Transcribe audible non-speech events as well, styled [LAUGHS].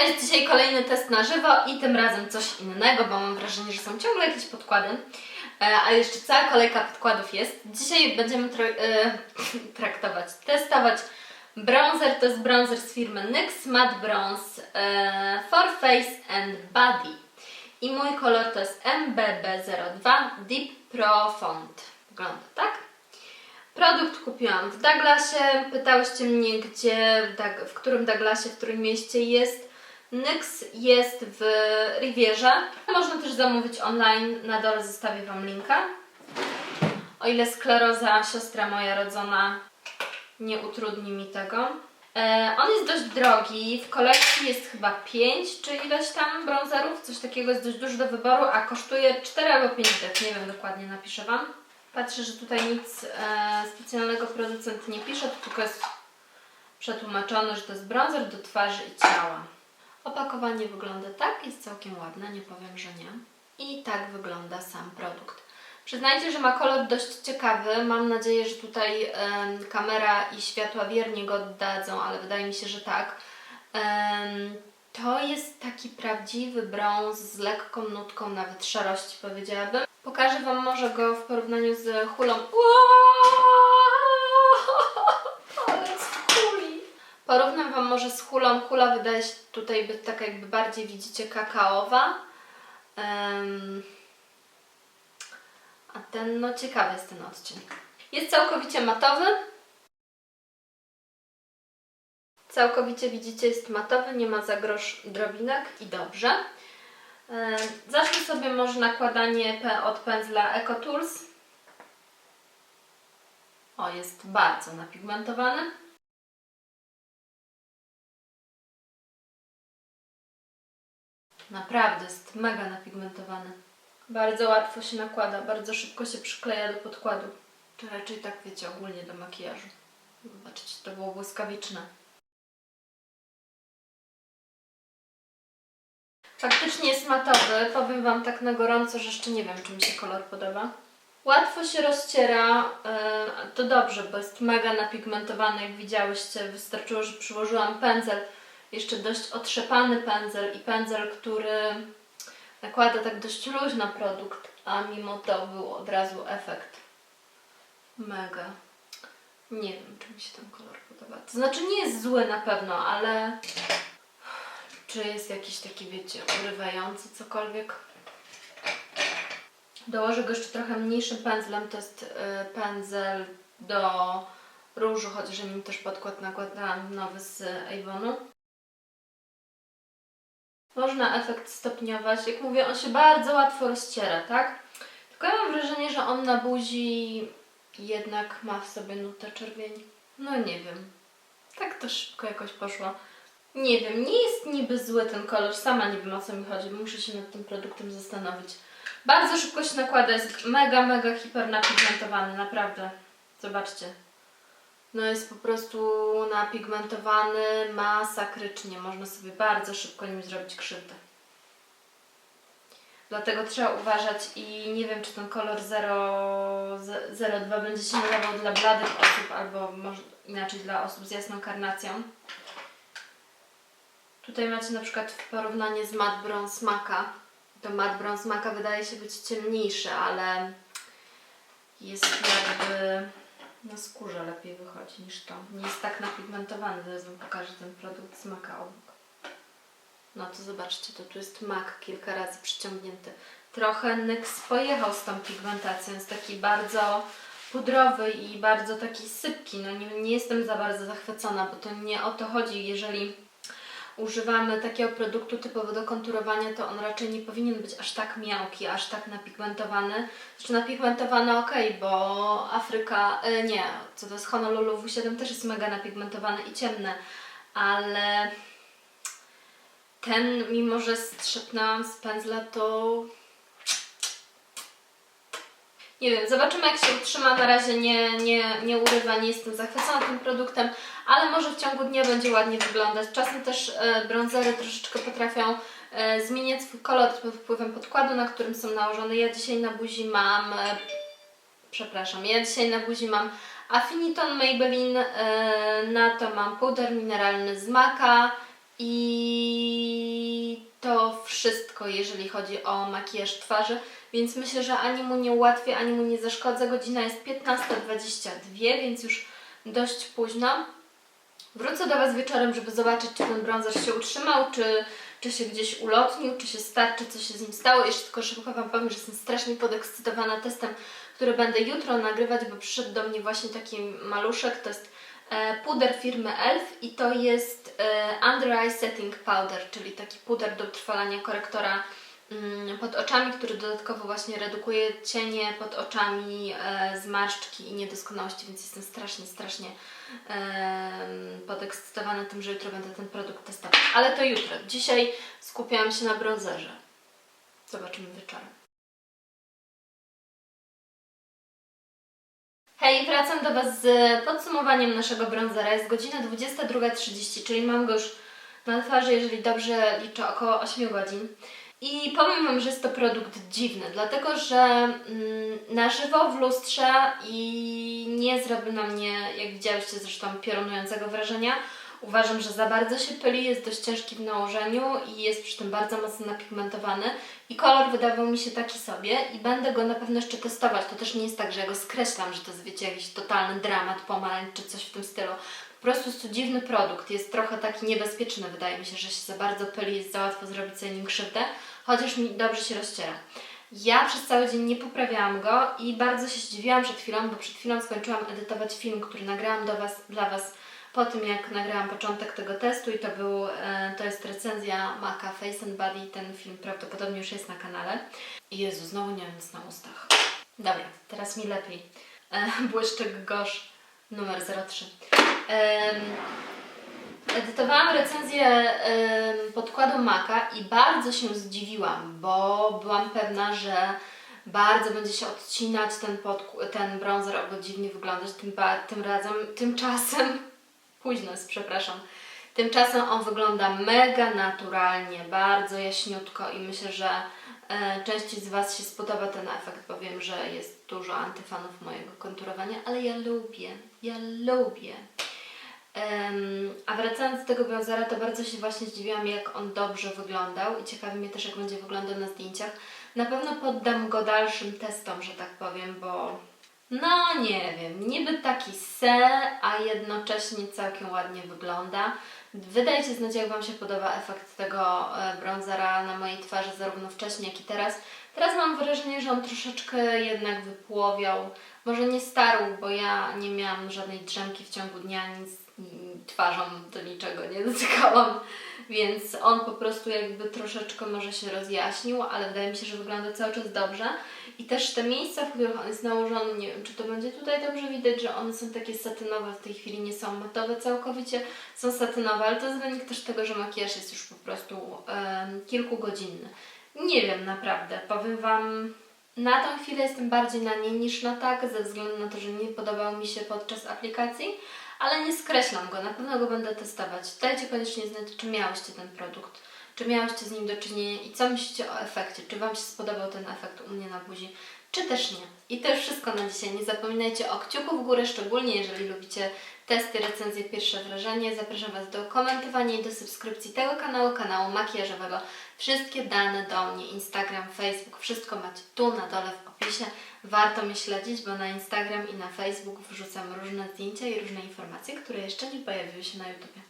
Cześć, dzisiaj kolejny test na żywo i tym razem coś innego, bo mam wrażenie, że są ciągle jakieś podkłady, e, a jeszcze cała kolejka podkładów jest. Dzisiaj będziemy tra- e, [LAUGHS] traktować, testować bronzer, to jest bronzer z firmy NYX Matte Bronze e, for Face and Body. I mój kolor to jest MBB02 Deep Profound. Wygląda tak. Produkt kupiłam w Douglasie. Pytałyście mnie, gdzie, w którym Douglasie, w którym mieście jest. NYX jest w Rivierze. Można też zamówić online. Na dole zostawię Wam linka. O ile skleroza, siostra moja rodzona, nie utrudni mi tego. E, on jest dość drogi. W kolekcji jest chyba 5 czy ileś tam bronzerów. Coś takiego jest dość dużo do wyboru, a kosztuje 4 albo 5 dych. Nie wiem dokładnie, napiszę Wam. Patrzę, że tutaj nic e, specjalnego producent nie pisze, tylko jest przetłumaczone, że to jest bronzer do twarzy i ciała. Opakowanie wygląda tak, jest całkiem ładne, nie powiem, że nie. I tak wygląda sam produkt. Przyznajcie, że ma kolor dość ciekawy. Mam nadzieję, że tutaj em, kamera i światła wiernie go oddadzą, ale wydaje mi się, że tak. Em, to jest taki prawdziwy brąz z lekką nutką, nawet szarości powiedziałabym. Pokażę Wam może go w porównaniu z hulą z huli. Porównam Wam może z hulą. Hula wydaje się tutaj być taka jakby bardziej, widzicie, kakaowa. Em, a ten, no ciekawy jest ten odcień. Jest całkowicie matowy. Całkowicie widzicie jest matowy, nie ma zagroż drobinek i dobrze. Zacznę sobie może nakładanie od pędzla Eco Tools. O, jest bardzo napigmentowany. Naprawdę jest mega napigmentowany. Bardzo łatwo się nakłada, bardzo szybko się przykleja do podkładu. Czy raczej tak wiecie, ogólnie do makijażu. Zobaczcie, to było błyskawiczne. Faktycznie jest matowy. Powiem Wam tak na gorąco, że jeszcze nie wiem, czy mi się kolor podoba. Łatwo się rozciera. e, To dobrze, bo jest mega napigmentowany, jak widziałyście. Wystarczyło, że przyłożyłam pędzel. Jeszcze dość otrzepany pędzel i pędzel, który nakłada tak dość luźno produkt, a mimo to był od razu efekt. Mega. Nie wiem, czy mi się ten kolor podoba. To znaczy nie jest zły na pewno, ale czy jest jakiś taki, wiecie, urywający cokolwiek? Dołożę go jeszcze trochę mniejszym pędzlem. To jest y, pędzel do różu, chociaż ja mi też podkład nakładałam nowy z Avonu. Można efekt stopniować. Jak mówię, on się bardzo łatwo rozciera, tak? Tylko ja mam wrażenie, że on na buzi jednak ma w sobie nutę czerwieni. No nie wiem. Tak to szybko jakoś poszło. Nie wiem, nie jest niby zły ten kolor, sama nie wiem o co mi chodzi, muszę się nad tym produktem zastanowić. Bardzo szybko się nakłada, jest mega, mega hiper napigmentowany, naprawdę. Zobaczcie. No jest po prostu napigmentowany masakrycznie, można sobie bardzo szybko nim zrobić krzywdę. Dlatego trzeba uważać i nie wiem, czy ten kolor 0, z- 02 będzie się nadawał dla bladych osób, albo może inaczej dla osób z jasną karnacją. Tutaj macie na przykład porównanie z Matte Bronze Maka. To Matte Bronze Maka wydaje się być ciemniejszy, ale jest jakby na skórze lepiej wychodzi niż to. Nie jest tak napigmentowany. Zaraz Wam pokażę ten produkt z Maka obok. No to zobaczcie, to tu jest mak kilka razy przyciągnięty. Trochę NYX pojechał z tą pigmentacją. Jest taki bardzo pudrowy i bardzo taki sypki. No nie, nie jestem za bardzo zachwycona, bo to nie o to chodzi. Jeżeli używamy takiego produktu typowo do konturowania, to on raczej nie powinien być aż tak miałki, aż tak napigmentowany. Znaczy napigmentowany ok, bo Afryka, e, nie, co to jest Honolulu W7 też jest mega napigmentowany i ciemny, ale ten, mimo że strzepnęłam z pędzla, to nie wiem, zobaczymy jak się utrzyma. Na razie nie, nie, nie urywa, nie jestem zachwycona tym produktem, ale może w ciągu dnia będzie ładnie wyglądać. Czasem też e, bronzery troszeczkę potrafią e, zmieniać swój kolor pod wpływem podkładu, na którym są nałożone. Ja dzisiaj na buzi mam, e, przepraszam, ja dzisiaj na buzi mam Affiniton Maybelline, na to mam puder mineralny z Maka I wszystko, jeżeli chodzi o makijaż twarzy, więc myślę, że ani mu nie ułatwię, ani mu nie zaszkodzę. Godzina jest 15.22, więc już dość późno. Wrócę do Was wieczorem, żeby zobaczyć, czy ten brązer się utrzymał, czy, czy się gdzieś ulotnił, czy się starczy, co się z nim stało. Jeszcze tylko szybko Wam powiem, że jestem strasznie podekscytowana testem, który będę jutro nagrywać, bo przyszedł do mnie właśnie taki maluszek. To jest puder firmy ELF i to jest e, Under Eye Setting Powder, czyli taki puder do utrwalania korektora mm, pod oczami, który dodatkowo właśnie redukuje cienie pod oczami, e, zmarszczki i niedoskonałości, więc jestem strasznie, strasznie podekscytowana tym, że jutro będę ten produkt testować. Ale to jutro. Dzisiaj skupiałam się na bronzerze. Zobaczymy wieczorem. Hej, wracam do Was z podsumowaniem naszego bronzera. Jest godzina 22.30, czyli mam go już na twarzy, jeżeli dobrze liczę, około 8 godzin. I powiem Wam, że jest to produkt dziwny, dlatego że mm, na żywo w lustrze i nie zrobi na mnie, jak widziałyście zresztą, piorunującego wrażenia. Uważam, że za bardzo się pyli, jest dość ciężki w nałożeniu i jest przy tym bardzo mocno napigmentowany. I kolor wydawał mi się taki sobie i będę go na pewno jeszcze testować. To też nie jest tak, że ja go skreślam, że to jest, wiecie, jakiś totalny dramat, pomarańcz czy coś w tym stylu. Po prostu jest to dziwny produkt, jest trochę taki niebezpieczny, wydaje mi się, że się za bardzo pyli, jest za łatwo zrobić sobie nim krzywdę, chociaż mi dobrze się rozciera. Ja przez cały dzień nie poprawiałam go i bardzo się zdziwiłam przed chwilą, bo przed chwilą skończyłam edytować film, który nagrałam do was, dla Was po tym, jak nagrałam początek tego testu i to był, e, to jest recenzja Maca Face and Body. Ten film prawdopodobnie już jest na kanale. Jezu, znowu nie nic na ustach. Dobra, teraz mi lepiej. E, [LAUGHS] błyszczyk Gosz numer 03. Em, Edytowałam recenzję podkładu Maca i bardzo się zdziwiłam, bo byłam pewna, że bardzo będzie się odcinać ten, ten bronzer albo dziwnie wyglądać. Tym, tym razem, tymczasem, późno jest, przepraszam. Tymczasem on wygląda mega naturalnie, bardzo jaśniutko i myślę, że e, części z Was się spodoba ten efekt, bo wiem, że jest dużo antyfanów mojego konturowania, ale ja lubię, ja lubię. Em, a wracając do tego bronzera, to bardzo się właśnie zdziwiłam, jak on dobrze wyglądał i ciekawi mnie też, jak będzie wyglądał na zdjęciach. Na pewno poddam go dalszym testom, że tak powiem, bo no nie wiem, niby taki se, a jednocześnie całkiem ładnie wygląda. Wydajcie znać, jak Wam się podoba efekt tego e, bronzera na mojej twarzy, zarówno wcześniej, jak i teraz. Teraz mam wrażenie, że on troszeczkę jednak wypłowiał. Może nie starł, bo ja nie miałam żadnej drzemki w ciągu dnia, nic twarzą do niczego nie dotykałam, więc on po prostu jakby troszeczkę może się rozjaśnił, ale wydaje mi się, że wygląda cały czas dobrze. I też te miejsca, w których on jest nałożony, nie wiem, czy to będzie tutaj dobrze widać, że one są takie satynowe, w tej chwili nie są matowe całkowicie, są satynowe, ale to jest wynik też tego, że makijaż jest już po prostu em, kilkugodzinny. Nie wiem naprawdę, powiem Wam, na tą chwilę jestem bardziej na nie niż na tak, ze względu na to, że nie podobał mi się podczas aplikacji, ale nie skreślam go, na pewno go będę testować. Dajcie koniecznie znać, czy miałyście ten produkt, czy miałyście z nim do czynienia i co myślicie o efekcie, czy Wam się spodobał ten efekt u mnie na buzi, czy też nie. I to już wszystko na dzisiaj. Nie zapominajcie o kciuku w górę, szczególnie jeżeli lubicie testy, recenzje, pierwsze wrażenie. Zapraszam Was do komentowania i do subskrypcji tego kanału, kanału makijażowego. Wszystkie dane do mnie, Instagram, Facebook, wszystko macie tu na dole w opisie. Warto mnie śledzić, bo na Instagram i na Facebook wrzucam różne zdjęcia i różne informacje, które jeszcze nie pojawiły się na YouTube.